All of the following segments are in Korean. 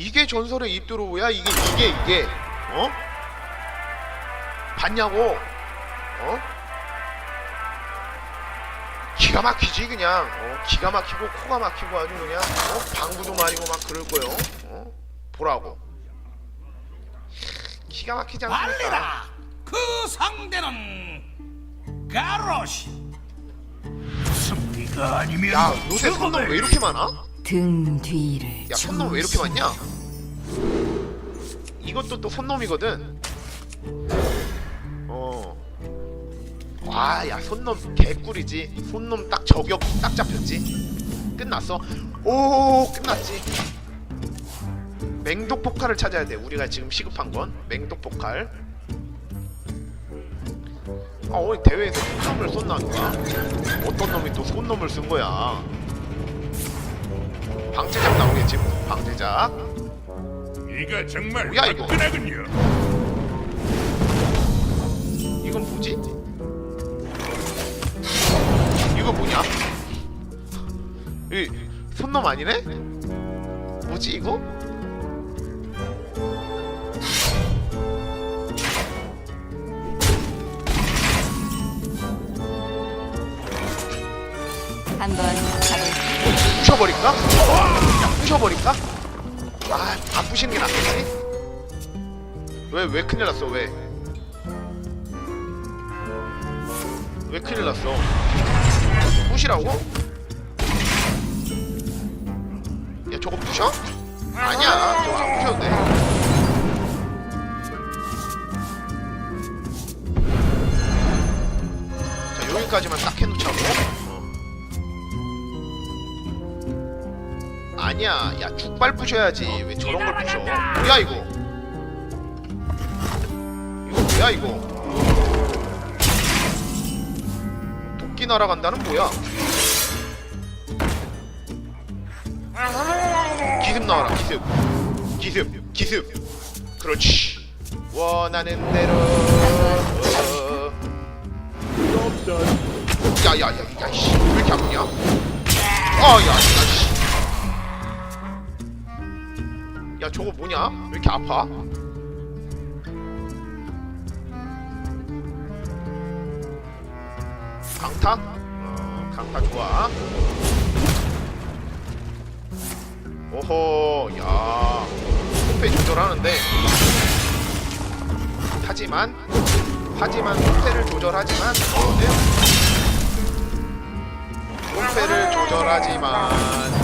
이게 전설의 입드로우야 이게 이게 이게 어? 봤냐고 어? 기가 막히지 그냥 어? 기가 막히고 코가 막히고 아주 그냥 어? 방구도 마리고 막 그럴 거요 어? 보라고 기가 막히지 않습니까 그 상대는 가로시 승리가 아니면 야 요새 죽음을 왜 이렇게 많아? 등 뒤를 야 손놈 왜 이렇게 많냐? 이것도 또 손놈이거든. 어. 와, 야 손놈 개꿀이지. 손놈 딱 저격 딱 잡혔지. 끝났어. 오, 끝났지. 맹독 포칼을 찾아야 돼. 우리가 지금 시급한 건 맹독 포칼. 아, 어이 대회에서 손놈을 누가? 어떤 놈이 또 손놈을 쓴 거야? 방제작 나오겠지 뭐. 방제작. 이가 정말 뭐야, 이거? 화끈하군요. 이건 뭐지? 이거 뭐냐? 이 손놈 아니네? 뭐지 이거? 한번? 부셔버릴까? 야 부셔버릴까? 아, 안 부시는 게 낫겠지? 왜, 왜 큰일 났어, 왜? 왜 큰일 났어? 부시라고? 야, 저거 부셔? 아니야, 저거 안 부셔도 돼. 자, 여기까지만 딱 해놓자고. 어. 아니야, 야 죽발 부셔야지. 왜 저런 걸 부셔? 뭐야 이거? 이거 뭐야 이거? 도끼 날아간다는 뭐야? 기습 나와라, 기습. 기습, 기습. 그렇지. 원하는 대로. 야야야, 야, 씨, 왜 이렇게 아프냐? 아, 야, 야, 씨. 야 저거 뭐냐? 왜 이렇게 아파? 강타? 어, 강타 좋아. 오호, 야, 손패 조절하는데. 하지만, 하지만 손패를 조절하지만, 뭐든 손패를 조절하지만.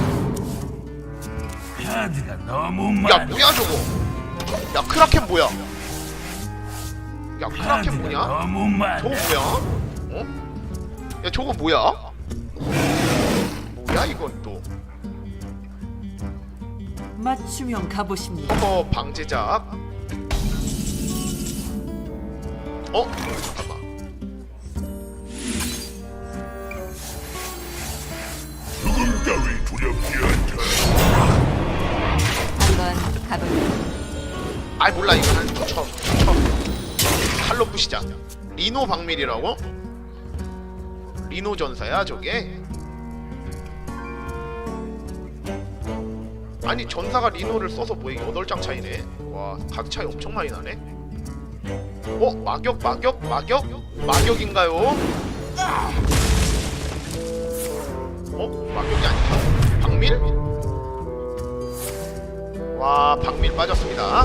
카드가 너무 야 많아. 뭐야 저거? 야 크라켄 뭐야? 야 크라켄 뭐냐? 너무 많아. 저거 뭐야? 어? 야 저거 뭐야? 뭐야 이건 또? 맞춤형 가보십니다. 허허 방제작. 어? 잠깐만 가볼까? 아이 몰라 이거는 처음 칼로 부시자 리노 박밀이라고? 리노 전사야 저게? 아니 전사가 리노를 써서 뭐야 8장 차이네 와 가격 차이 엄청 많이 나네 어? 마격 마격 마격? 마격인가요? 어? 마격이 아니야 박밀? 와 박밀 빠졌습니다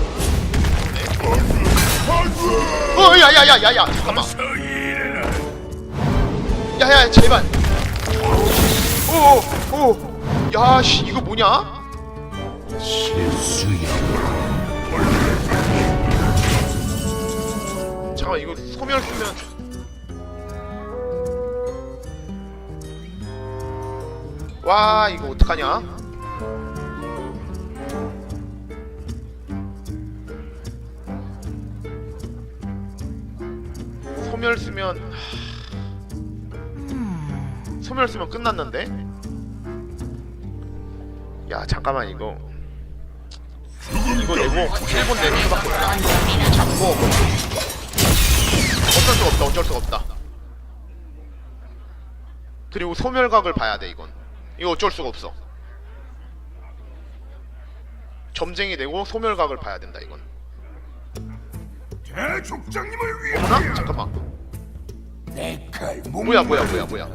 어, 야, 야, 야, 야, 야, 잠깐만. 서일해라. 야, 야, 제발. 오, 오, 야, 씨, 이거 뭐냐? 잠깐, 이거 소멸 쓰면. 와, 이거 어떡하냐? 소멸 쓰면 하... 소멸 쓰면 끝났는데? 야 잠깐만 이거. 이거 내고 1분 내는 수밖에 없다 잡고. 어쩔 수가 없다 어쩔 수가 없다. 그리고 소멸각을 봐야 돼 이건. 이거 어쩔 수가 없어. 점쟁이 되고 소멸각을 봐야 된다 이건 대족장님을 위해. 어머나? 잠깐만. 내칼 뭐야 뭐야 뭐야 뭐야.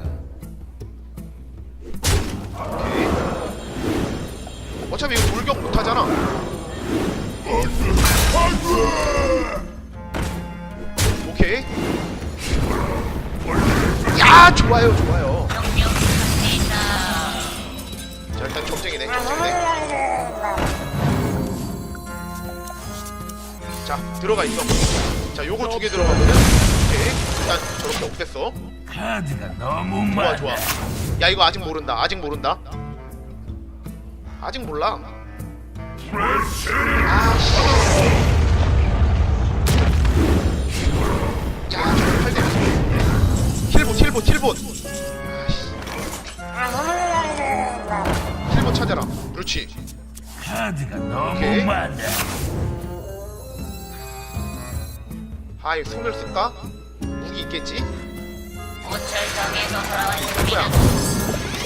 오케이 어차피 이거 돌격 못하잖아. 오케이. 야 좋아요 좋아요. 자 일단 점쟁이네 점쟁이네 자 들어가 있어. 자 요거 두 개 들어가거든. 오케이. 일단 저렇게 없앴어. 카드가 너무 좋아 많아. 좋아. 야 이거 아직 모른다. 아직 모른다. 아직 몰라. 아씨. 야 저거 팔대 킬봇 킬봇 킬봇. 아씨 킬봇 찾아라. 그렇지. 카드가 너무 오케이. 많아. 아이 손을 쓸까? 무기 있겠지? 뭐야?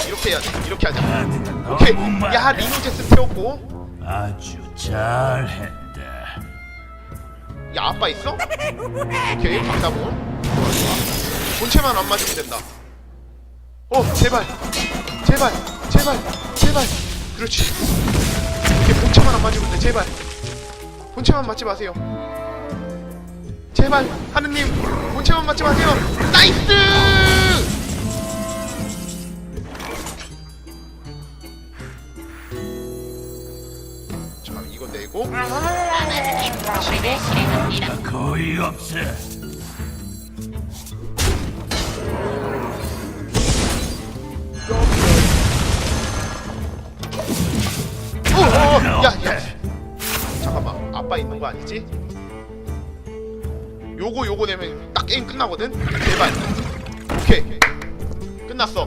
이렇게 해야 돼? 이렇게 하자. 오케이. 야 리노제스 태웠고. 아주 잘했다. 야 아빠 있어? 오케이 좋아 좋아 본체만 안 맞으면 된다. 어 제발. 제발. 제발. 제발. 그렇지. 이렇게 본체만 안 맞으면 돼. 제발. 본체만 맞지 마세요 제발 하느님 본체만 맞지 마세요 나이스 자 이거 내고 거의 없어. 어, 어, 야, 야. 잠깐만. 아빠 있는 거 아니지? 요거 요거 내면 딱 게임 끝나거든. 제발. 오케이. 끝났어.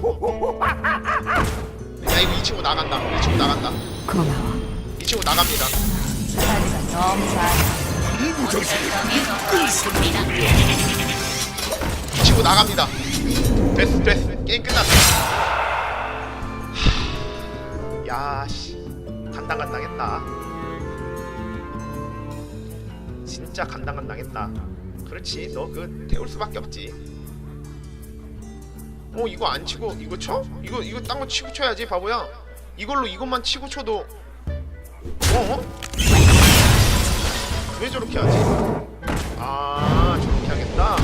야, 이거 이 친구 나간다. 이 친구 나간다. 고마워. 이 친구 나갑니다. 이 친구 나갑니다. 됐어, 됐어. 게임 끝났어. 하... 야, 씨. 간당간당했다. 진짜 간당간당했다. 그렇지, 너 그 태울 수밖에 없지. 어, 이거 안 치고 이거 쳐? 이거 이거 딴 거 치고 쳐야지, 바보야. 이걸로 이것만 치고 쳐도 어? 왜 저렇게 하지? 아, 저렇게 하겠다.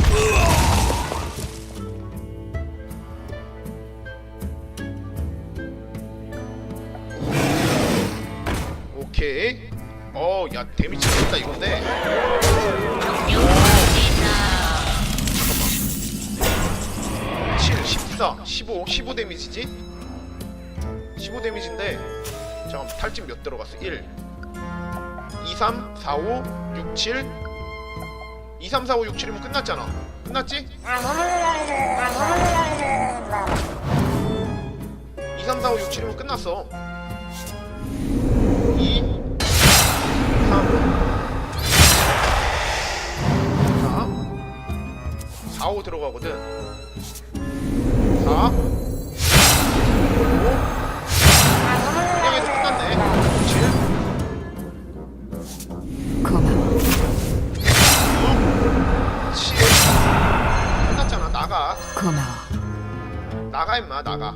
오케이. 어, 야, 데미지 좋다 이건데. 14, 15, 15 데미지지? 15 데미지인데. 잠깐 탈진 몇 들어갔어? 1, 2, 3, 4, 5, 6, 7. 2, 3, 4, 5, 6, 7이면 끝났잖아. 끝났지? 2, 3, 4, 5, 6, 7이면 끝났어. 2 3 4 4, 5 들어가거든 나가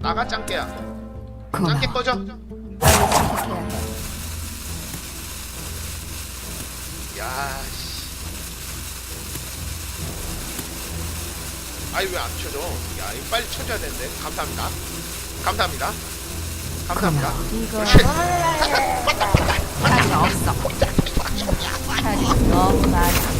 나가 짱깨야 고마워. 짱깨 꺼져 빨리 선택해야 해. 야, 씨. 아이 왜 안 쳐져? 야, 이거 빨리 쳐줘야 되는데. 감사합니다. 감사합니다. 감사합니다. 이거 그렇지. 카드가 없어. 카드가 너무 많아.